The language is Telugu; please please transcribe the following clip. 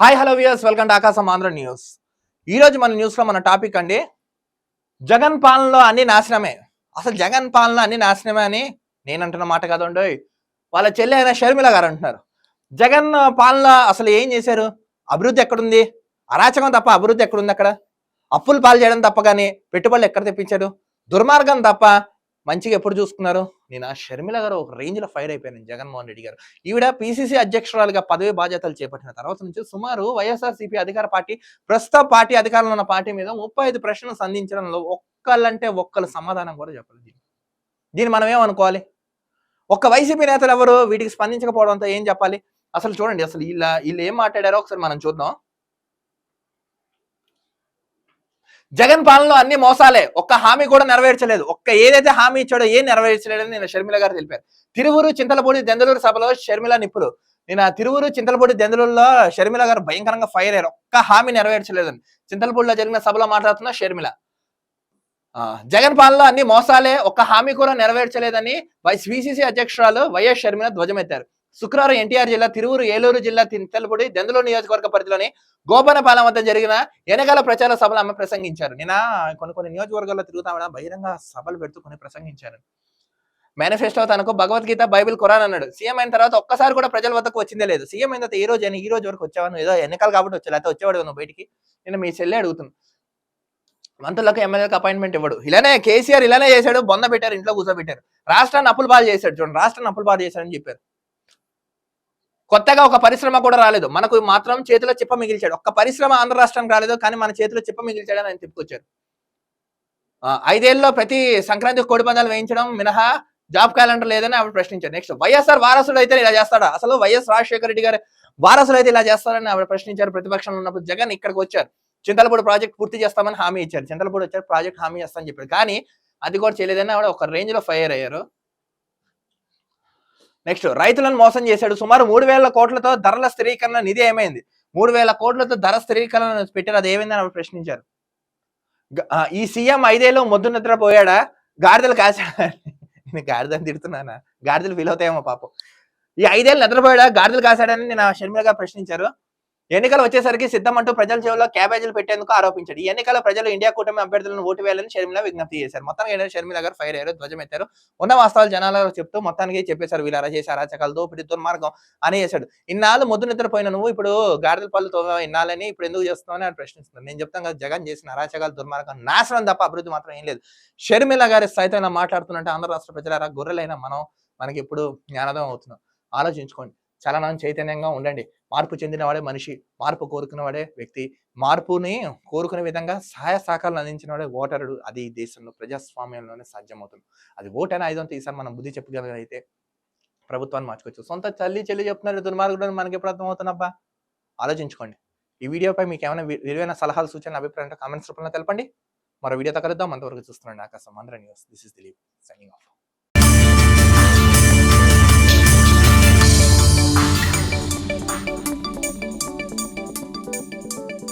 Hi hello viewers welcome to Aakasam Andhra news ఈరోజు మన న్యూస్లో మన టాపిక్ అండి జగన్ పాలనలో అన్ని నాశనమే. అసలు జగన్ పాలన అన్ని నాశనమే అని నేను అంటున్న మాట కాదండి వాళ్ళ చెల్లి అయిన షర్మిల గారు అంటున్నారు. జగన్ పాలన అసలు ఏం చేశారు? అభివృద్ధి ఎక్కడుంది? అరాచకం తప్ప అభివృద్ధి ఎక్కడుంది అక్కడ? అప్పులు పాలు చేయడం తప్ప కానీ పెట్టుబడులు ఎక్కడ తెప్పించాడు దుర్మార్గం తప్ప మంచిగా ఎప్పుడు చూసుకున్నారు? నేను ఆ షర్మిల గారు ఒక రేంజ్లో ఫైర్ అయిపోయాను జగన్మోహన్ రెడ్డి గారు. ఈవిడ పిసిసి అధ్యక్షురాలుగా పదవి బాధ్యతలు చేపట్టిన తర్వాత నుంచి సుమారు వైఎస్ఆర్సీపీ అధికార పార్టీ ప్రస్తుత పార్టీ అధికారంలో ఉన్న పార్టీ మీద ముప్పై ఐదు ప్రశ్నలు సంధించడంలో ఒక్కళ్ళంటే ఒక్కళ్ళు సమాధానం కూడా చెప్పలేదు దీన్ని దీన్ని మనం ఏమనుకోవాలి? ఒక్క వైసీపీ నేతలు ఎవరు? వీటికి స్పందించకపోవడంతో ఏం చెప్పాలి? అసలు చూడండి అసలు వీళ్ళ వీళ్ళు ఏం మాట్లాడారో ఒకసారి మనం చూద్దాం. జగన్ పాలనలో అన్ని మోసాలే. ఒక్క హామీ కూడా నెరవేర్చలేదు. ఒక్క ఏదైతే హామీ ఇచ్చాడో ఏం నెరవేర్చలేదని నేను షర్మిల గారు తెలిపారు. తిరువురు చింతలపూడి దెందలూరు సభలో షర్మిల నిప్పులు. నేను ఆ తిరువురు చింతలపూడి దెందలూరులో షర్మిల గారు భయంకరంగా ఫైర్ అయ్యారు. ఒక్క హామీ నెరవేర్చలేదని. చింతలపూడిలో జరిగిన సభలో మాట్లాడుతున్న షర్మిల. జగన్ పాలనలో అన్ని మోసాలే. ఒక్క హామీ కూడా నెరవేర్చలేదని పిసిసి అధ్యక్షురాలు వైఎస్ షర్మిల ధ్వజమెత్తారు. శుక్రవారం ఎన్టీఆర్ జిల్లా తిరువురు ఏలూరు జిల్లా తింతలపూడి దెందులూరు నియోజకవర్గ పరిధిలోని గోపనపాలెం వద్ద జరిగిన ఎన్నికల ప్రచార సభలు ఆమె ప్రసంగించారు. నిన్న కొన్ని కొన్ని నియోజకవర్గాల్లో తిరుగుతామని బహిరంగ సభలు పెడుతూ కొన్ని ప్రసంగించారు. మేనిఫెస్టో తనకు భగవద్గీత బైబిల్ ఖురాన్ అన్నాడు. సీఎం అయిన తర్వాత ఒక్కసారి కూడా ప్రజల వద్దకు వచ్చిందే లేదు. సీఎం అయిన తర్వాత ఈ రోజు అని ఈ రోజు వరకు వచ్చావను ఏదో ఎన్నికలు కాబట్టి వచ్చా లేకపోతే వచ్చేవాడు నువ్వు బయటికి? నేను మీ చెల్లి అడుగుతున్నాను మంత్రులకు ఎమ్మెల్యేలకు అపాయింట్మెంట్ ఇవ్వడు. ఇలానే కేసీఆర్ ఇలానే చేశాడు బొంద పెట్టారు ఇంట్లో కూర్చోబెట్టారు. రాష్ట్రాన్ని అప్పులు బాగా చేశాడు చూడండి రాష్ట్రాన్ని అప్పులు బాగా చేశాడని చెప్పారు. కొత్తగా ఒక పరిశ్రమ కూడా రాలేదు. మనకు మాత్రం చేతిలో చిప్ప మిగిల్చాడు. ఒక్క పరిశ్రమ ఆంధ్ర రాష్ట్రానికి రాలేదు కానీ మన చేతిలో చిప్ప మిగిల్చాడని ఆయన చెప్పుకొచ్చారు. ఐదేళ్ళలో ప్రతి సంక్రాంతి కోడి పందాలు వేయించడం మినహా జాబ్ క్యాలెండర్ లేదని ఆవిడ ప్రశ్నించారు. నెక్స్ట్ వైఎస్ఆర్ వారసుడు అయితే ఇలా చేస్తాడా? అసలు వైఎస్ రాజశేఖర రెడ్డి గారు వారసులు అయితే ఇలా చేస్తారని ఆవిడ ప్రశ్నించారు. ప్రతిపక్షంలో ఉన్నప్పుడు జగన్ ఇక్కడికి వచ్చారు. చింతలపూడి ప్రాజెక్ట్ పూర్తి చేస్తామని హామీ ఇచ్చారు. చింతలపూడి వచ్చారు ప్రాజెక్ట్ హామీ చేస్తామని చెప్పారు. కానీ అది కూడా చేయలేదని ఆవిడ ఒక రేంజ్లో ఫైర్ అయ్యారు. నెక్స్ట్ రైతులను మోసం చేశాడు. సుమారు మూడు వేల కోట్లతో ధరల స్థిరీకరణ నిధి ఏమైంది? మూడు వేల కోట్లతో ధర స్థిరీకరణ పెట్టారు. అది ఏమైందని అని ప్రశ్నించారు. ఈ సీఎం ఐదేళ్ళు మొద్దు నిద్రపోయాడా గాడిదలు కాశాడా? నేను గాడిదని తిడుతున్నానా? గాడిదలు ఫీల్ అవుతాయేమో పాపం. ఈ ఐదేళ్ళు నిద్రపోయాడా? గాడిదలు కాశాడని నేను షర్మిలగా ప్రశ్నించారు. ఎన్నికలు వచ్చేసరికి సిద్ధం అంటూ ప్రజల చెవిలో క్యాబేజీలు పెట్టేందుకు ఆరోపించాడు. ఈ ఎన్నికల ప్రజలు ఇండియా కూటమి అభ్యర్థులను ఓటు వేయాలని షర్మిల విజ్ఞప్తి చేశారు. మొత్తానికి ఏంటంటే షర్మిల గారు ఫైర్ అయ్యారు ధ్వజం ఎత్తారు. ఉన్న వాస్తవాలు జనాలకు చెప్తూ మొత్తానికి చెప్పేశారు. వీళ్ళు అలా చేసి అరాచకాలు దోపిడి దుర్మార్గం అని చేశాడు. ఇన్నాళ్ళు ముద్దు నిద్రపోయిన నువ్వు ఇప్పుడు గాడిదల పళ్ళు ఇన్నాళ్ళని ఇప్పుడు ఎందుకు చేస్తున్నావు అని ప్రశ్నిస్తున్నాను నేను చెప్తాను కదా జగన్ చేసిన అరాచకాలు దుర్మార్గం నాశనం తప్ప అభివృద్ధి మాత్రం ఏం లేదు. షర్మిల గారి సైతం ఇలా మాట్లాడుతున్నట్టు ఆంధ్ర రాష్ట్ర ప్రజల గొర్రెలైన మనం మనకి ఇప్పుడు జ్ఞానదం అవుతున్నాం. ఆలోచించుకోండి. చాలా చైతన్యంగా ఉండండి. మార్పు చెందినవాడే మనిషి మార్పు కోరుకునేవాడే వ్యక్తి మార్పుని కోరుకునే విధంగా సహాయ సహకారాలు అందించినవాడే ఓటరుడు. అది ఈ దేశంలో ప్రజాస్వామ్యంలోనే సాధ్యమవుతుంది. అది ఓటైన ఆయుధంతో ఈసారి మనం బుద్ధి చెప్పగలిగితే ప్రభుత్వాన్ని మార్చుకోవచ్చు. సొంత తల్లి చెల్లి చెప్తున్నారు దుర్మార్గుడు అని మనకి ఎప్పుడు అర్థమవుతున్నబ్బా ఆలోచించుకోండి. ఈ వీడియోపై మీకు ఏమైనా విలువైన సలహాలు సూచనలు అభిప్రాయం కామెంట్స్ రూపంలో తెలపండి. మరో వీడియోతో కలుద్దాం. అంతవరకు చూస్తున్నాండి Aakasam Andhra news. This is Dilip signing off.